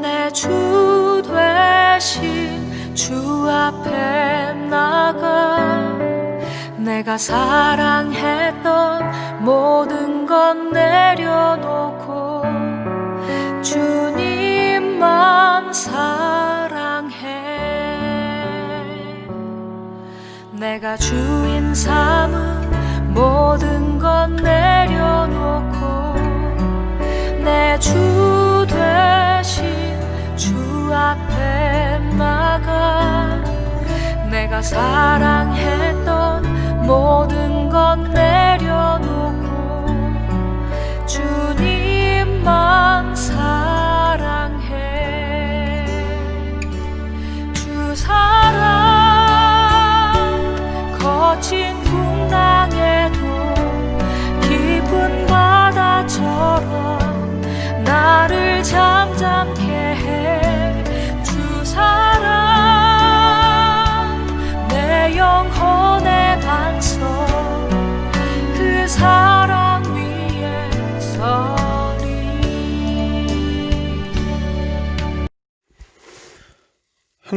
내 주 되신 주 앞에 나가 내가 사랑했던 모든 것 내려놓고 주님만 사랑해. 내가 주인 삼은 모든 것 내려놓고 내주주 앞에 나가. 내가 사랑했던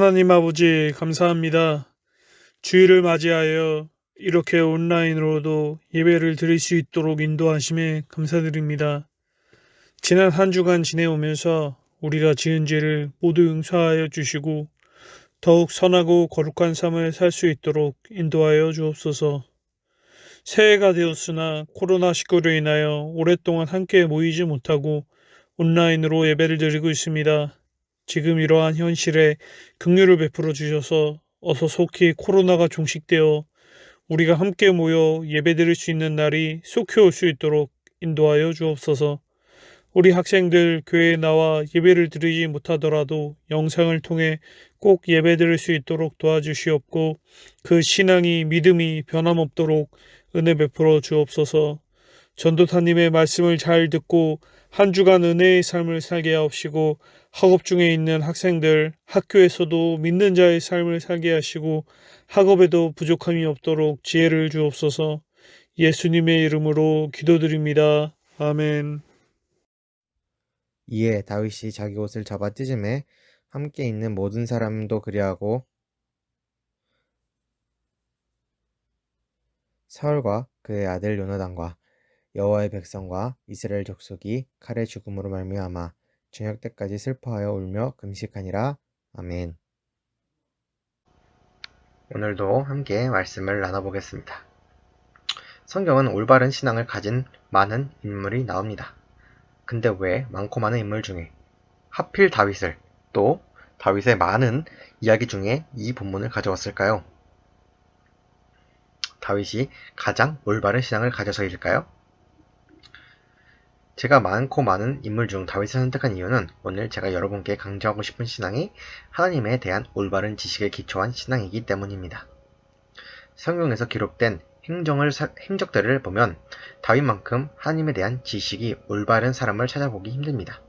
하나님 아버지 감사합니다. 주일을 맞이하여 이렇게 온라인으로도 예배를 드릴 수 있도록 인도하심에 감사드립니다. 지난 한 주간 지내오면서 우리가 지은 죄를 모두 용서하여 주시고 더욱 선하고 거룩한 삶을 살 수 있도록 인도하여 주옵소서. 새해가 되었으나 코로나19로 인하여 오랫동안 함께 모이지 못하고 온라인으로 예배를 드리고 있습니다. 지금 이러한 현실에 긍휼을 베풀어 주셔서 어서 속히 코로나가 종식되어 우리가 함께 모여 예배드릴 수 있는 날이 속히 올 수 있도록 인도하여 주옵소서. 우리 학생들 교회에 나와 예배를 드리지 못하더라도 영상을 통해 꼭 예배 드릴 수 있도록 도와주시옵고 그 신앙이 믿음이 변함없도록 은혜 베풀어 주옵소서. 전도사님의 말씀을 잘 듣고 한 주간 은혜의 삶을 살게 하옵시고 학업 중에 있는 학생들, 학교에서도 믿는 자의 삶을 살게 하시고 학업에도 부족함이 없도록 지혜를 주옵소서. 예수님의 이름으로 기도드립니다. 아멘. 이에 다윗이 자기 옷을 잡아 찢음에 함께 있는 모든 사람도 그리하고 사울과 그의 아들 요나단과 여호와의 백성과 이스라엘 족속이 칼의 죽음으로 말미암아 저녁 때까지 슬퍼하여 울며 금식하니라. 아멘. 오늘도 함께 말씀을 나눠보겠습니다. 성경은 올바른 신앙을 가진 많은 인물이 나옵니다. 근데 왜 많고 많은 인물 중에 하필 다윗을 또 다윗의 많은 이야기 중에 이 본문을 가져왔을까요? 다윗이 가장 올바른 신앙을 가져서일까요? 제가 많고 많은 인물 중 다윗을 선택한 이유는 오늘 제가 여러분께 강조하고 싶은 신앙이 하나님에 대한 올바른 지식에 기초한 신앙이기 때문입니다. 성경에서 기록된 행정을, 사- 행적들을 보면 다윗만큼 하나님에 대한 지식이 올바른 사람을 찾아보기 힘듭니다.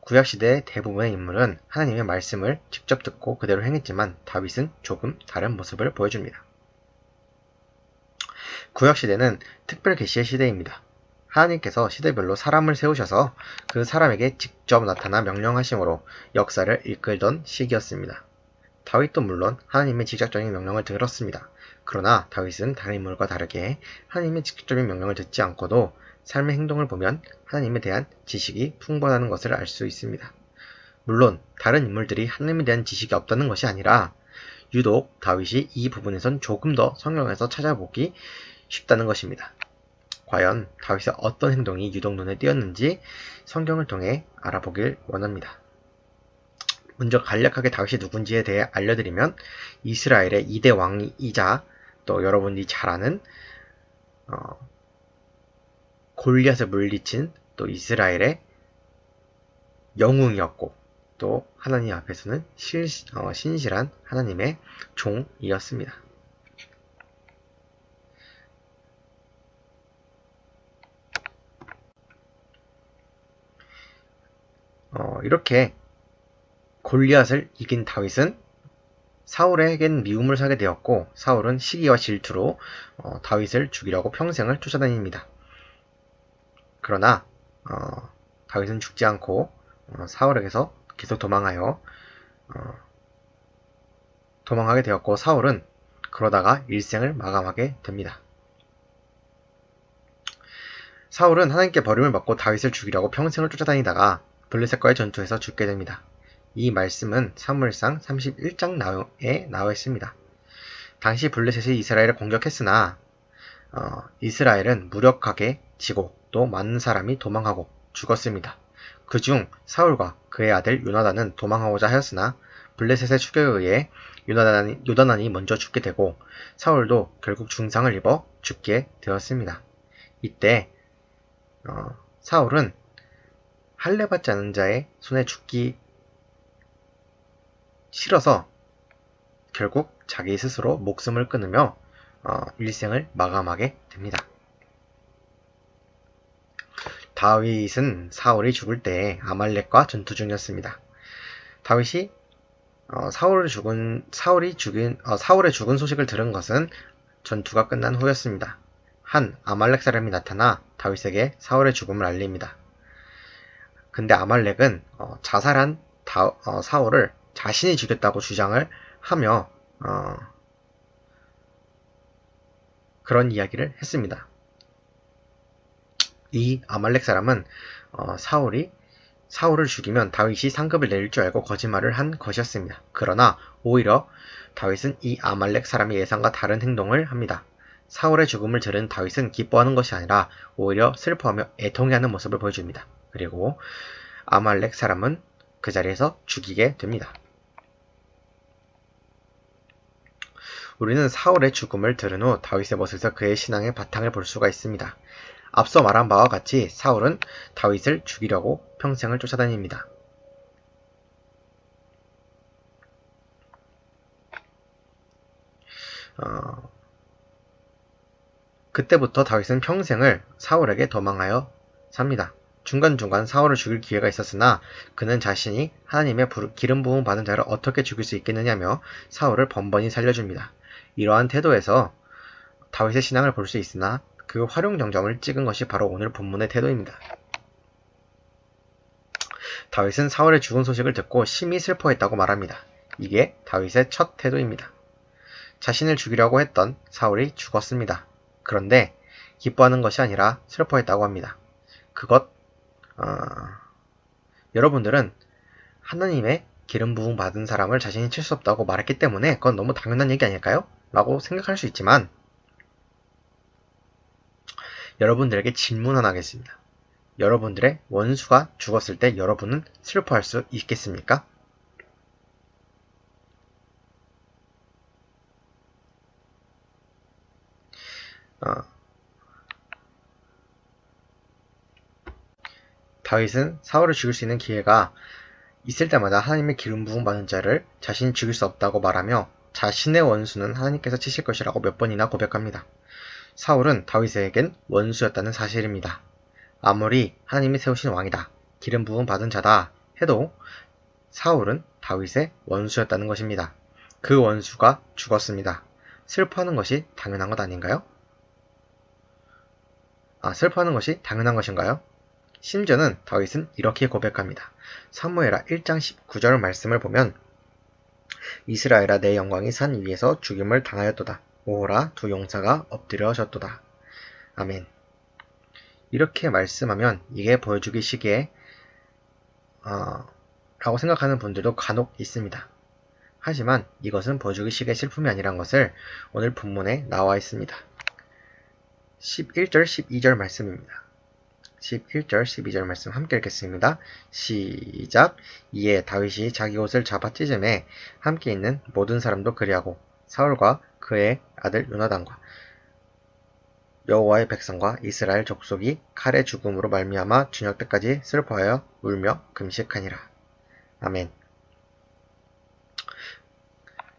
구약시대 대부분의 인물은 하나님의 말씀을 직접 듣고 그대로 행했지만 다윗은 조금 다른 모습을 보여줍니다. 구약시대는 특별 계시의 시대입니다. 하나님께서 시대별로 사람을 세우셔서 그 사람에게 직접 나타나 명령하심으로 역사를 이끌던 시기였습니다. 다윗도 물론 하나님의 직접적인 명령을 들었습니다. 그러나 다윗은 다른 인물과 다르게 하나님의 직접적인 명령을 듣지 않고도 삶의 행동을 보면 하나님에 대한 지식이 풍부하다는 것을 알 수 있습니다. 물론 다른 인물들이 하나님에 대한 지식이 없다는 것이 아니라 유독 다윗이 이 부분에선 조금 더 성경에서 찾아보기 쉽다는 것입니다. 과연 다윗의 어떤 행동이 유독 눈에 띄었는지 성경을 통해 알아보길 원합니다. 먼저 간략하게 다윗이 누군지에 대해 알려드리면 이스라엘의 2대 왕이자 또 여러분이 잘 아는 어, 골리앗을 물리친 또 이스라엘의 영웅이었고 또 하나님 앞에서는 실, 어, 신실한 하나님의 종이었습니다. 어, 이렇게 골리앗을 이긴 다윗은 사울에겐 미움을 사게 되었고 사울은 시기와 질투로 어, 다윗을 죽이려고 평생을 쫓아다닙니다. 그러나 어, 다윗은 죽지 않고 어, 사울에게서 계속 도망하여 어, 도망하게 되었고 사울은 그러다가 일생을 마감하게 됩니다. 사울은 하나님께 버림을 받고 다윗을 죽이려고 평생을 쫓아다니다가 블레셋과의 전투에서 죽게 됩니다. 이 말씀은 사무엘상 31장에 나와 있습니다. 당시 블레셋이 이스라엘을 공격했으나 어, 이스라엘은 무력하게 지고 또 많은 사람이 도망하고 죽었습니다. 그중 사울과 그의 아들 요나단은 도망하고자 하였으나 블레셋의 추격에 의해 요나단이, 요나단이 먼저 죽게 되고 사울도 결국 중상을 입어 죽게 되었습니다. 이때 어, 사울은 할례 받지 않은 자의 손에 죽기 싫어서 결국 자기 스스로 목숨을 끊으며 어, 일생을 마감하게 됩니다. 다윗은 사울이 죽을 때 아말렉과 전투 중이었습니다. 다윗이 어, 사울을 죽은 사울이 죽인 어, 사울의 죽은 소식을 들은 것은 전투가 끝난 후였습니다. 한 아말렉 사람이 나타나 다윗에게 사울의 죽음을 알립니다. 근데 아말렉은 어, 자살한 다, 어, 사울을 자신이 죽였다고 주장을 하며 어, 그런 이야기를 했습니다. 이 아말렉 사람은 어, 사울이 사울을 죽이면 다윗이 상급을 내릴 줄 알고 거짓말을 한 것이었습니다. 그러나 오히려 다윗은 이 아말렉 사람의 예상과 다른 행동을 합니다. 사울의 죽음을 들은 다윗은 기뻐하는 것이 아니라 오히려 슬퍼하며 애통해하는 모습을 보여줍니다. 그리고 아말렉 사람은 그 자리에서 죽이게 됩니다. 우리는 사울의 죽음을 들은 후 다윗의 모습에서 그의 신앙의 바탕을 볼 수가 있습니다. 앞서 말한 바와 같이 사울은 다윗을 죽이려고 평생을 쫓아다닙니다. 어, 그때부터 다윗은 평생을 사울에게 도망하여 삽니다. 중간중간 사울을 죽일 기회가 있었으나 그는 자신이 하나님의 기름 부음 받은 자를 어떻게 죽일 수 있겠느냐며 사울을 번번이 살려줍니다. 이러한 태도에서 다윗의 신앙을 볼 수 있으나 그 활용 정점을 찍은 것이 바로 오늘 본문의 태도입니다. 다윗은 사울의 죽은 소식을 듣고 심히 슬퍼했다고 말합니다. 이게 다윗의 첫 태도입니다. 자신을 죽이려고 했던 사울이 죽었습니다. 그런데 기뻐하는 것이 아니라 슬퍼했다고 합니다. 그것 어... 여러분들은 하나님의 기름 부음 받은 사람을 자신이 칠 수 없다고 말했기 때문에 그건 너무 당연한 얘기 아닐까요? 라고 생각할 수 있지만 여러분들에게 질문 하나 하겠습니다. 여러분들의 원수가 죽었을 때 여러분은 슬퍼할 수 있겠습니까? 어. 다윗은 사울을 죽일 수 있는 기회가 있을 때마다 하나님의 기름 부음 받은 자를 자신이 죽일 수 없다고 말하며 자신의 원수는 하나님께서 치실 것이라고 몇 번이나 고백합니다. 사울은 다윗에겐 원수였다는 사실입니다. 아무리 하나님이 세우신 왕이다, 기름 부음 받은 자다 해도 사울은 다윗의 원수였다는 것입니다. 그 원수가 죽었습니다. 슬퍼하는 것이 당연한 것 아닌가요? 아, 슬퍼하는 것이 당연한 것인가요? 심지어는 다윗은 이렇게 고백합니다. 사무엘하 1장 19절 말씀을 보면 이스라엘아 내 영광이 산 위에서 죽임을 당하였도다. 오호라 두 용사가 엎드려졌도다. 아멘. 이렇게 말씀하면 이게 보여주기 시기에 어, 라고 생각하는 분들도 간혹 있습니다. 하지만 이것은 버주기식의 실품이 아니란 것을 오늘 본문에 나와 있습니다. 11절, 12절 말씀입니다. 11절, 12절 말씀 함께 읽겠습니다. 시작. 이에 다윗이 자기 옷을 잡아 찢음에 함께 있는 모든 사람도 그리하고 사울과 그의 아들 요나단과 여호와의 백성과 이스라엘 족속이 칼의 죽음으로 말미암아 저녁 때까지 슬퍼하여 울며 금식하니라. 아멘.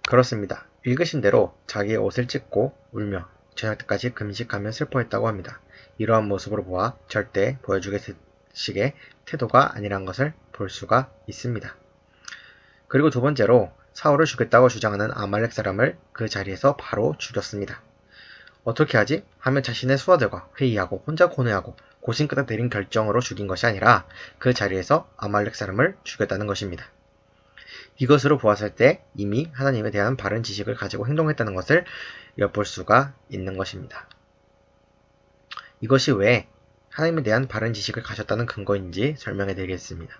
그렇습니다. 읽으신 대로 자기의 옷을 찢고 울며 저녁 때까지 금식하며 슬퍼했다고 합니다. 이러한 모습으로 보아 절대 보여주기식의 태도가 아니란 것을 볼 수가 있습니다. 그리고 두 번째로 사울을 죽였다고 주장하는 아말렉 사람을 그 자리에서 바로 죽였습니다. 어떻게 하지? 하면 자신의 수하들과 회의하고 혼자 고뇌하고 고심 끝에 내린 결정으로 죽인 것이 아니라 그 자리에서 아말렉 사람을 죽였다는 것입니다. 이것으로 보았을 때 이미 하나님에 대한 바른 지식을 가지고 행동했다는 것을 엿볼 수가 있는 것입니다. 이것이 왜 하나님에 대한 바른 지식을 가졌다는 근거인지 설명해 드리겠습니다.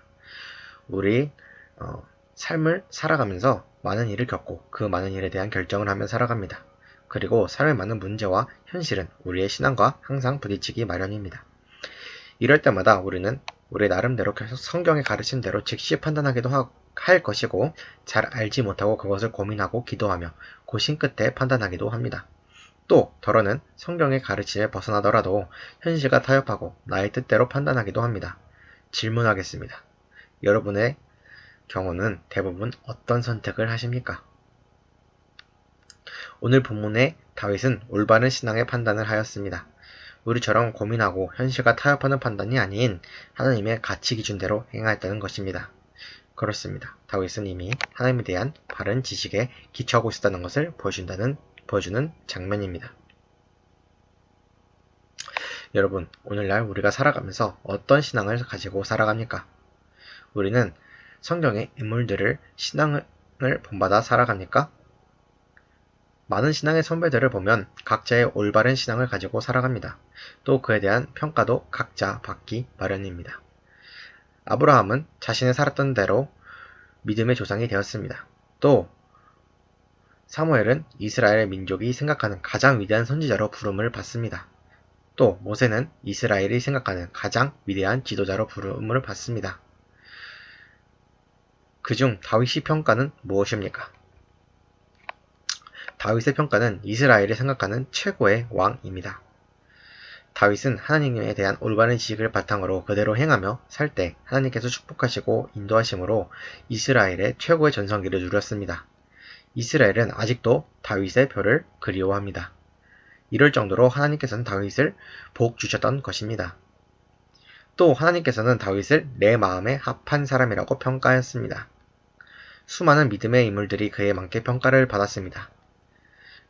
우리 어, 삶을 살아가면서 많은 일을 겪고 그 많은 일에 대한 결정을 하며 살아갑니다. 그리고 삶의 많은 문제와 현실은 우리의 신앙과 항상 부딪히기 마련입니다. 이럴 때마다 우리는 우리 나름대로 계속 성경의 가르친 대로 즉시 판단하기도 하, 할 것이고 잘 알지 못하고 그것을 고민하고 기도하며 고심 끝에 판단하기도 합니다. 또 덜어는 성경의 가르침에 벗어나더라도 현실과 타협하고 나의 뜻대로 판단하기도 합니다. 질문하겠습니다. 여러분의 경우는 대부분 어떤 선택을 하십니까? 오늘 본문에 다윗은 올바른 신앙의 판단을 하였습니다. 우리처럼 고민하고 현실과 타협하는 판단이 아닌 하나님의 가치 기준대로 행하였다는 것입니다. 그렇습니다. 다윗은 이미 하나님에 대한 바른 지식에 기초하고 있었다는 것을 보여준다는, 보여주는 장면입니다. 여러분, 오늘날 우리가 살아가면서 어떤 신앙을 가지고 살아갑니까? 우리는 성경의 인물들을 신앙을 본받아 살아갑니까? 많은 신앙의 선배들을 보면 각자의 올바른 신앙을 가지고 살아갑니다. 또 그에 대한 평가도 각자 받기 마련입니다. 아브라함은 자신의 살았던 대로 믿음의 조상이 되었습니다. 또 사무엘은 이스라엘 민족이 생각하는 가장 위대한 선지자로 부름을 받습니다. 또 모세는 이스라엘이 생각하는 가장 위대한 지도자로 부름을 받습니다. 그중 다윗의 평가는 무엇입니까? 다윗의 평가는 이스라엘이 생각하는 최고의 왕입니다. 다윗은 하나님에 대한 올바른 지식을 바탕으로 그대로 행하며 살 때 하나님께서 축복하시고 인도하심으로 이스라엘의 최고의 전성기를 누렸습니다. 이스라엘은 아직도 다윗의 표를 그리워합니다. 이럴 정도로 하나님께서는 다윗을 복 주셨던 것입니다. 또 하나님께서는 다윗을 내 마음에 합한 사람이라고 평가했습니다. 수많은 믿음의 인물들이 그에 맞게 평가를 받았습니다.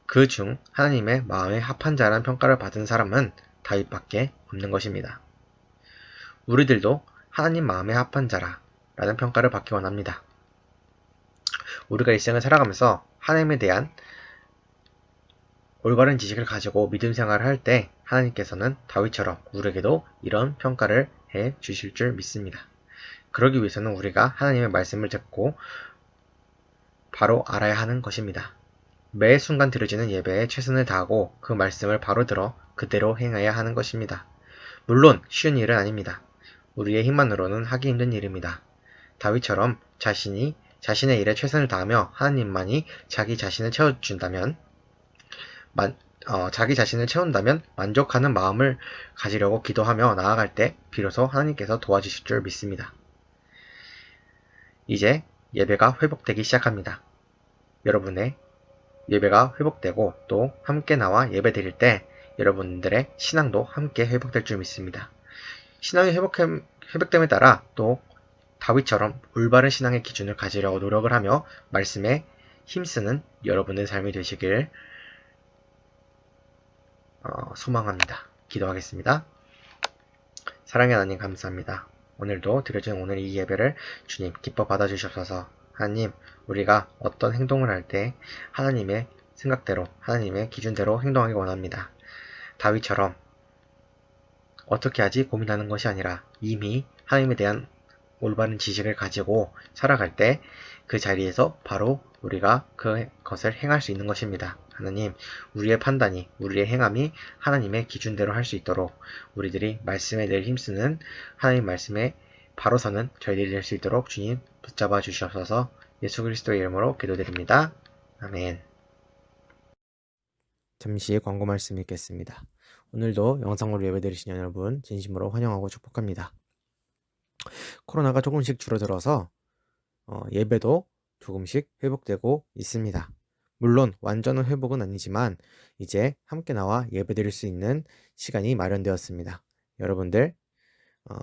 그 중 하나님의 마음에 합한 자라는 평가를 받은 사람은 다윗밖에 없는 것입니다. 우리들도 하나님 마음에 합한 자라 라는 평가를 받기 원합니다. 우리가 일생을 살아가면서 하나님에 대한 올바른 지식을 가지고 믿음 생활을 할 때 하나님께서는 다윗처럼 우리에게도 이런 평가를 해 주실 줄 믿습니다. 그러기 위해서는 우리가 하나님의 말씀을 듣고 바로 알아야 하는 것입니다. 매 순간 들어지는 예배에 최선을 다하고 그 말씀을 바로 들어 그대로 행해야 하는 것입니다. 물론 쉬운 일은 아닙니다. 우리의 힘만으로는 하기 힘든 일입니다. 다윗처럼 자신이 자신의 일에 최선을 다하며 하나님만이 자기 자신을 채워준다면 만, 어, 자기 자신을 채운다면 만족하는 마음을 가지려고 기도하며 나아갈 때 비로소 하나님께서 도와주실 줄 믿습니다. 이제 예배가 회복되기 시작합니다. 여러분의 예배가 회복되고 또 함께 나와 예배 드릴 때 여러분들의 신앙도 함께 회복될 줄 믿습니다. 신앙이 회복해, 회복됨에 따라 또 다윗처럼 올바른 신앙의 기준을 가지려고 노력을 하며 말씀에 힘쓰는 여러분의 삶이 되시길 어, 소망합니다. 기도하겠습니다. 사랑의 하나님 감사합니다. 오늘도 드려진 오늘 이 예배를 주님 기뻐 받아주셔서 하나님 우리가 어떤 행동을 할 때 하나님의 생각대로 하나님의 기준대로 행동하기 원합니다. 다윗처럼 어떻게 하지 고민하는 것이 아니라 이미 하나님에 대한 올바른 지식을 가지고 살아갈 때 그 자리에서 바로 우리가 그것을 행할 수 있는 것입니다. 하나님, 우리의 판단이, 우리의 행함이 하나님의 기준대로 할 수 있도록 우리들이 말씀에 늘 힘쓰는 하나님 말씀에 바로 서는 저희들이 될 수 있도록 주님 붙잡아 주시옵소서 예수 그리스도의 이름으로 기도드립니다. 아멘. 잠시 광고 말씀 읽겠습니다. 오늘도 영상으로 예배드리신 여러분 진심으로 환영하고 축복합니다. 코로나가 조금씩 줄어들어서 어, 예배도 조금씩 회복되고 있습니다. 물론 완전한 회복은 아니지만 이제 함께 나와 예배드릴 수 있는 시간이 마련되었습니다. 여러분들 어,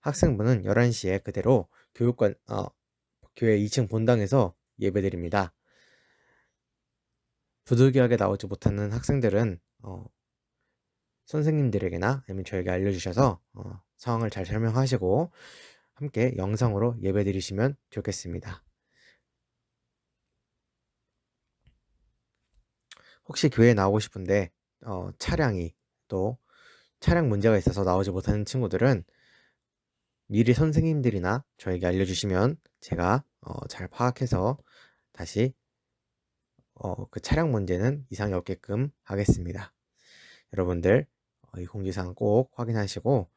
학생부는 11시에 그대로 교육관 어, 교회 2층 본당에서 예배드립니다. 부득이하게 나오지 못하는 학생들은 어, 선생님들에게나 아니면 저에게 알려주셔서 어, 상황을 잘 설명하시고 함께 영상으로 예배 드리시면 좋겠습니다. 혹시 교회에 나오고 싶은데 어, 차량이 또 차량 문제가 있어서 나오지 못하는 친구들은 미리 선생님들이나 저에게 알려주시면 제가 어, 잘 파악해서 다시 어, 그 차량 문제는 이상이 없게끔 하겠습니다. 여러분들 어, 이 공지사항 꼭 확인하시고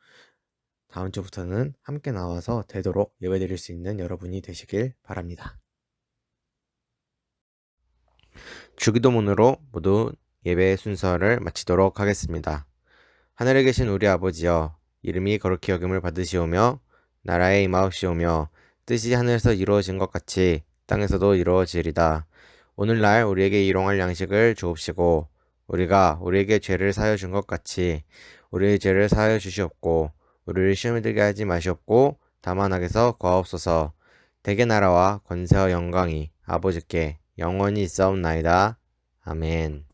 다음 주부터는 함께 나와서 되도록 예배드릴 수 있는 여러분이 되시길 바랍니다. 주기도문으로 모두 예배 순서를 마치도록 하겠습니다. 하늘에 계신 우리 아버지여 이름이 거룩히 여김을 받으시오며 나라의 임하옵시오며 뜻이 하늘에서 이루어진 것 같이 땅에서도 이루어지리다. 오늘날 우리에게 일용할 양식을 주옵시고 우리가 우리에게 죄를 사여 준 것 같이 우리의 죄를 사여 주시옵고 우리를 시험에 들게 하지 마시옵고 다만 악에서 구하옵소서. 대개 나라와 권세와 영광이 아버지께 영원히 있사옵나이다. 아멘.